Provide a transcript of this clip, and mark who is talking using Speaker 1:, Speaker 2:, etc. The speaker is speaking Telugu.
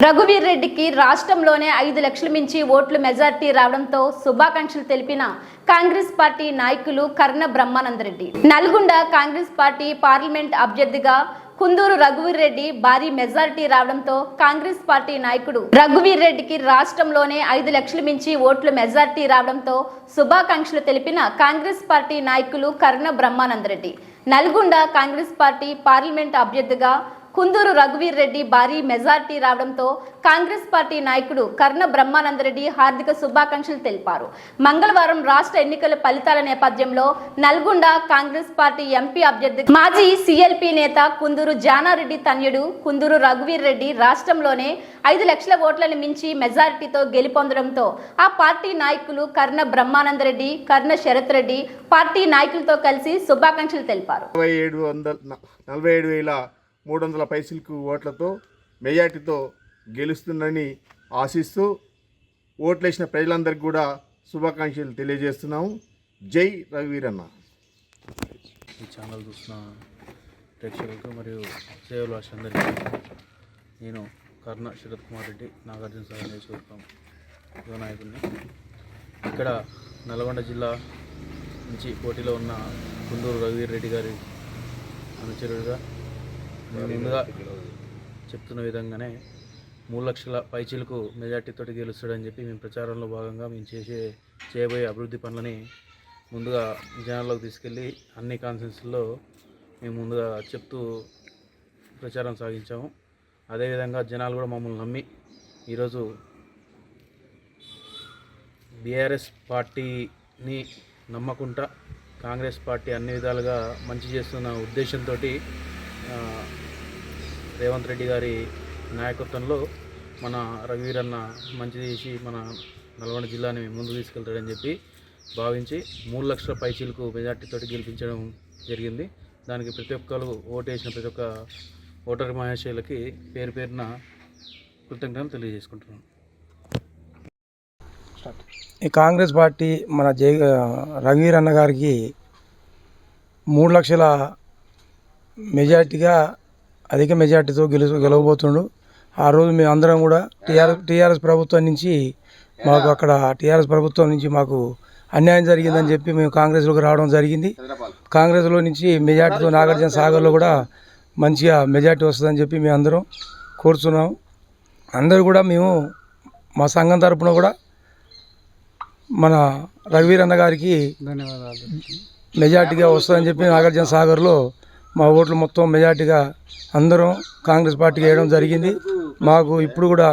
Speaker 1: రఘువీర్ రెడ్డికి రాష్ట్రంలోనే ఐదు లక్షల మించి ఓట్లు మెజార్టీ రావడంతో శుభాకాంక్షలు తెలిపిన కాంగ్రెస్ పార్టీ నాయకులు Karna Brahmananda Reddy Nalgonda Congress party parliament అభ్యర్థిగా కుందూరు రఘువీర్ రెడ్డి భారీ మెజారిటీ రావడంతో కాంగ్రెస్ పార్టీ నాయకుడు రఘువీర్ రెడ్డికి రాష్ట్రంలోనే ఐదు లక్షల మించి ఓట్లు మెజార్టీ రావడంతో శుభాకాంక్షలు తెలిపిన కాంగ్రెస్ పార్టీ నాయకులు Karna Brahmananda Reddy Nalgonda Congress party parliament అభ్యర్థిగా కుందూరు రఘువీర్ రెడ్డి భారీ మెజార్టీ రావడంతో కాంగ్రెస్ పార్టీ నాయకుడు కర్ణ బ్రహ్మానందరెడ్డి హార్దిక శుభాకాంక్షలు తెలిపారు. మంగళవారం రాష్ట్ర ఎన్నికల ఫలితాల నేపథ్యంలో నల్గొండ కాంగ్రెస్ పార్టీ ఎంపీ అభ్యర్థి మాజీ సిఎల్పి నేత కుందూరు జానారెడ్డి తన్యుడు కుందూరు రఘువీర్ రెడ్డి రాష్ట్రంలోనే ఐదు లక్షల ఓట్లను మించి మెజారిటీతో గెలుపొందడంతో ఆ పార్టీ నాయకులు కర్ణ బ్రహ్మానందరెడ్డి కర్ణ శరత్ రెడ్డి పార్టీ నాయకులతో కలిసి శుభాకాంక్షలు తెలిపారు.
Speaker 2: నలభై ఏడు వందల నలభై ఏడు వేల మూడు వందల పైసలకు ఓట్లతో మెజార్టీతో గెలుస్తుందని ఆశిస్తూ ఓట్లేసిన ప్రజలందరికీ కూడా శుభాకాంక్షలు తెలియజేస్తున్నాము. జై రఘువీరన్న
Speaker 3: ఈ ఛానల్ చూసిన ప్రేక్షకులకు మరియు సేవలాషులందరికీ నేను కర్ణ శరత్ కుమార్ రెడ్డి నాగార్జున సాగర్ నియోజకవర్గం యువ నాయకుడిని. ఇక్కడ నల్గొండ జిల్లా నుంచి పోటీలో ఉన్న కుందూరు రఘువీర్ రెడ్డి గారి అనుచరుడుగా నేను ముందుగా చెప్తున్న విధంగానే మూడు లక్షల పైచీలకు మెజార్టీతోటి గెలుస్తాడని చెప్పి మేము ప్రచారంలో భాగంగా మేము చేసే చేయబోయే అభివృద్ధి పనులని ముందుగా జనాల్లోకి తీసుకెళ్ళి అన్ని కాన్ఫరెన్స్లో మేము ముందుగా చెప్తూ ప్రచారం సాగించాము. అదేవిధంగా జనాలు కూడా మమ్మల్ని నమ్మి ఈరోజు బీఆర్ఎస్ పార్టీని నమ్మకుండా కాంగ్రెస్ పార్టీ అన్ని విధాలుగా మంచి చేస్తున్న ఉద్దేశంతో రేవంత్ రెడ్డి గారి నాయకత్వంలో మన రఘువీరన్న మంచి చేసి మన నల్గొండ జిల్లాని ముందు తీసుకెళ్తాడని చెప్పి భావించి మూడు లక్షల పైచీలకు మెజార్టీతోటి గెలిపించడం జరిగింది. దానికి ప్రతి ఒక్కరు ఓటు వేసిన ప్రతి ఒక్క ఓటర్ మహేశ్వరులకి పేరు పేరున కృతజ్ఞతలు తెలియజేసుకుంటున్నాను.
Speaker 4: ఈ కాంగ్రెస్ పార్టీ మన జై రఘువీర్ అన్న గారికి మూడు లక్షల మెజార్టీగా అధిక మెజార్టీతో గెలు గెలవబోతుండు. ఆ రోజు మేము అందరం కూడా టీఆర్ఎస్ టీఆర్ఎస్ ప్రభుత్వం నుంచి మాకు అక్కడ టీఆర్ఎస్ ప్రభుత్వం నుంచి మాకు అన్యాయం జరిగిందని చెప్పి మేము కాంగ్రెస్లోకి రావడం జరిగింది. కాంగ్రెస్లో నుంచి మెజార్టీతో నాగార్జున సాగర్లో కూడా మంచిగా మెజార్టీ వస్తుందని చెప్పి మేము అందరం కోరుతున్నాం అందరూ కూడా మేము మా సంఘం తరపున కూడా మన రఘువీర్ అన్న గారికి
Speaker 3: ధన్యవాదాలు.
Speaker 4: మెజార్టీగా వస్తుందని చెప్పి నాగార్జున సాగర్లో మా ఓట్లు మొత్తం మెజార్టీగా అందరం కాంగ్రెస్ పార్టీకి వేయడం జరిగింది. మాకు ఇప్పుడు కూడా